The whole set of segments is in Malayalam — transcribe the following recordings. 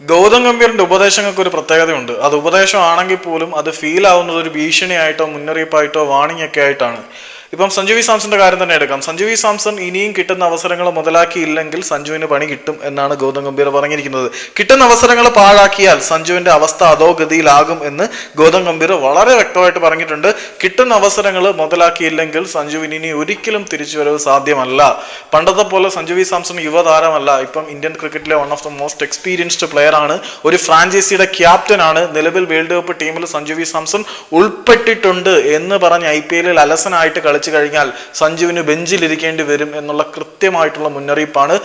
ഗൗതം ഗംഭീറിന്റെ ഉപദേശങ്ങൾക്ക് ഒരു പ്രത്യേകതയുണ്ട്. അത് ഉപദേശമാണെങ്കിൽ പോലും അത് ഫീൽ ആവുന്നത് ഒരു ഭീഷണിയായിട്ടോ മുന്നറിയിപ്പായിട്ടോ വാണിംഗ് ഒക്കെ ആയിട്ടാണ്. ഇപ്പം സഞ്ജു വി സാംസന്റെ കാര്യം തന്നെ എടുക്കാം. സഞ്ജു വി സാംസൺ ഇനിയും കിട്ടുന്ന അവസരങ്ങൾ മുതലാക്കിയില്ലെങ്കിൽ സഞ്ജുവിന് പണി കിട്ടും എന്നാണ് ഗൗതം ഗംഭീർ പറഞ്ഞിരിക്കുന്നത്. കിട്ടുന്ന അവസരങ്ങൾ പാഴാക്കിയാൽ സഞ്ജുവിന്റെ അവസ്ഥ അതോ ഗതിയിലാകും എന്ന് ഗൗതം ഗംഭീർ വളരെ വ്യക്തമായിട്ട് പറഞ്ഞിട്ടുണ്ട്. കിട്ടുന്ന അവസരങ്ങൾ മുതലാക്കിയില്ലെങ്കിൽ സഞ്ജുവിന് ഇനി ഒരിക്കലും തിരിച്ചുവരവ് സാധ്യമല്ല. പണ്ടത്തെ പോലെ സഞ്ജു വി സാംസൺ യുവതാരമല്ല. ഇപ്പം ഇന്ത്യൻ ക്രിക്കറ്റിലെ one of the most experienced player ആണ്. ഒരു ഫ്രാഞ്ചൈസിയുടെ ക്യാപ്റ്റൻ ആണ്. നിലവിൽ വേൾഡ് കപ്പ് ടീമിൽ സഞ്ജു വി സാംസൺ ഉൾപ്പെട്ടിട്ടുണ്ട് എന്ന് പറഞ്ഞ് ഐ പി എല്ലിൽ അലസനായിട്ട് കളിച്ചു കഴിഞ്ഞാൽ സഞ്ജുവിന് ബെഞ്ചിലിരിക്കേണ്ടി വരും എന്നുള്ള കൃത്യമായിട്ടുള്ള മുന്നറിയിപ്പാണ്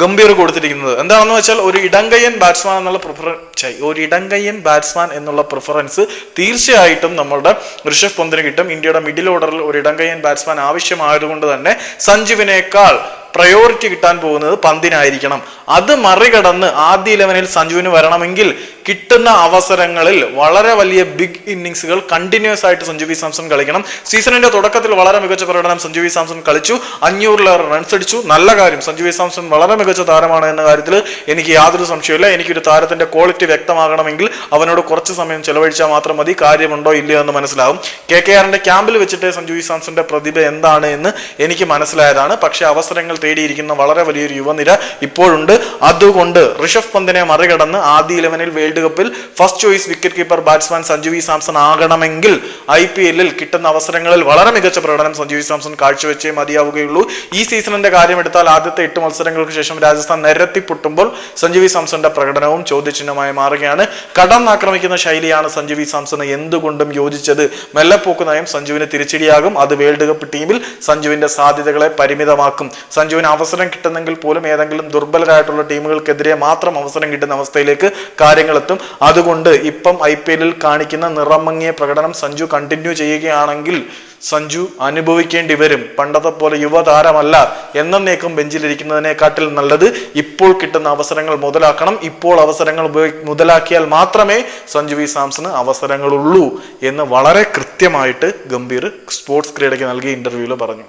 ഗംഭീർ കൊടുത്തിരിക്കുന്നത്. എന്താണെന്ന് വെച്ചാൽ ഒരു ഇടങ്കയ്യൻ ബാറ്റ്സ്മാൻ എന്നുള്ള പ്രിഫറൻസ് ഒരു ഇടങ്കയ്യൻ ബാറ്റ്സ്മാൻ എന്നുള്ള പ്രിഫറൻസ് തീർച്ചയായിട്ടും നമ്മളുടെ ഋഷഭ് പന്തിന് കിട്ടും. ഇന്ത്യയുടെ മിഡിൽ ഓർഡറിൽ ഒരു ഇടങ്കയ്യൻ ബാറ്റ്സ്മാൻ ആവശ്യമായതുകൊണ്ട് തന്നെ സഞ്ജുവിനേക്കാൾ പ്രയോറിറ്റി കിട്ടാൻ പോകുന്നത് പന്തിനായിരിക്കണം. അത് മറികടന്ന് ആദ്യ ഇലവനിൽ സഞ്ജുവിന് വരണമെങ്കിൽ കിട്ടുന്ന അവസരങ്ങളിൽ വളരെ വലിയ ബിഗ് ഇന്നിങ്സുകൾ കണ്ടിന്യൂസ് ആയിട്ട് സഞ്ജു വി സാംസൺ കളിക്കണം. സീസണിന്റെ തുടക്കത്തിൽ വളരെ മികച്ച പ്രകടനം സഞ്ജു വി സാംസൺ കളിച്ചു. അഞ്ഞൂറിലേറെ റൺസ് അടിച്ചു. നല്ല കാര്യം സഞ്ജു വി സാംസൺ വളരെ മികച്ച താരമാണ് എന്ന കാര്യത്തിൽ എനിക്ക് യാതൊരു സംശയമില്ല എനിക്കൊരു താരത്തിന്റെ ക്വാളിറ്റി വ്യക്തമാകണമെങ്കിൽ അവനോട് കുറച്ച് സമയം ചെലവഴിച്ചാൽ മാത്രം മതി. കാര്യമുണ്ടോ ഇല്ലയോ എന്ന് മനസ്സിലാവും. കെ കെ ആറിന്റെ ക്യാമ്പിൽ വെച്ചിട്ട് സഞ്ജു വി സാംസന്റെ പ്രതിഭ എന്താണ് എന്ന് എനിക്ക് മനസ്സിലായതാണ്. പക്ഷേ അവസരങ്ങൾ തേടിയിരിക്കുന്ന വളരെ വലിയൊരു യുവനിര ഇപ്പോഴുണ്ട്. അതുകൊണ്ട് ഋഷഭ് പന്തിനെ മറികടന്ന് ആദ്യ ഇലവനിൽ വേൾഡ് കപ്പിൽ first choice wicket keeper batsman Sanju V Samson ആകണമെങ്കിൽ ഐ പി എല്ലിൽ കിട്ടുന്ന അവസരങ്ങളിൽ വളരെ മികച്ച പ്രകടനം സഞ്ജു വി സാംസൺ കാഴ്ചവെച്ചേ മതിയാവുകയുള്ളൂ. ഈ സീസണിന്റെ കാര്യം എടുത്താൽ ആദ്യത്തെ എട്ട് മത്സരങ്ങൾക്ക് ശേഷം രാജസ്ഥാൻ നിരത്തി പൊട്ടുമ്പോൾ സഞ്ജു വി സാംസന്റെ പ്രകടനവും ചോദ്യചിഹ്നമായി മാറുകയാണ്. കടന്നാക്രമിക്കുന്ന ശൈലിയാണ് സഞ്ജു വി സാംസണ് എന്തുകൊണ്ടും യോജിച്ചത്? മെല്ലപ്പോക്ക് നയം സഞ്ജുവിന് തിരിച്ചടിയാകും. അത് വേൾഡ് കപ്പ് ടീമിൽ സഞ്ജുവിന്റെ സാധ്യതകളെ പരിമിതമാക്കും. സഞ്ജുവിന് അവസരം കിട്ടുന്നെങ്കിൽ പോലും ഏതെങ്കിലും ദുർബലരായിട്ടുള്ള ടീമുകൾക്കെതിരെ മാത്രം അവസരം കിട്ടുന്ന അവസ്ഥയിലേക്ക് കാര്യങ്ങൾ എത്തും അതുകൊണ്ട് ഇപ്പം ഐ പി എല്ലിൽ കാണിക്കുന്ന നിറമങ്ങിയ പ്രകടനം സഞ്ജു കണ്ടിന്യൂ ചെയ്യുകയാണെങ്കിൽ സഞ്ജു അനുഭവിക്കേണ്ടി വരും. പണ്ടത്തെ പോലെ യുവതാരമല്ല. എന്നേക്കും ബെഞ്ചിലിരിക്കുന്നതിനെക്കാട്ടിൽ നല്ലത് ഇപ്പോൾ കിട്ടുന്ന അവസരങ്ങൾ മുതലാക്കണം. ഇപ്പോൾ അവസരങ്ങൾ മുതലാക്കിയാൽ മാത്രമേ സഞ്ജു വി സാംസന് അവസരങ്ങളുള്ളൂ എന്ന് വളരെ കൃത്യമായിട്ട് ഗംഭീർ സ്പോർട്സ് ക്രീഡയ്ക്ക് നൽകിയ ഇന്റർവ്യൂവിൽ പറഞ്ഞു.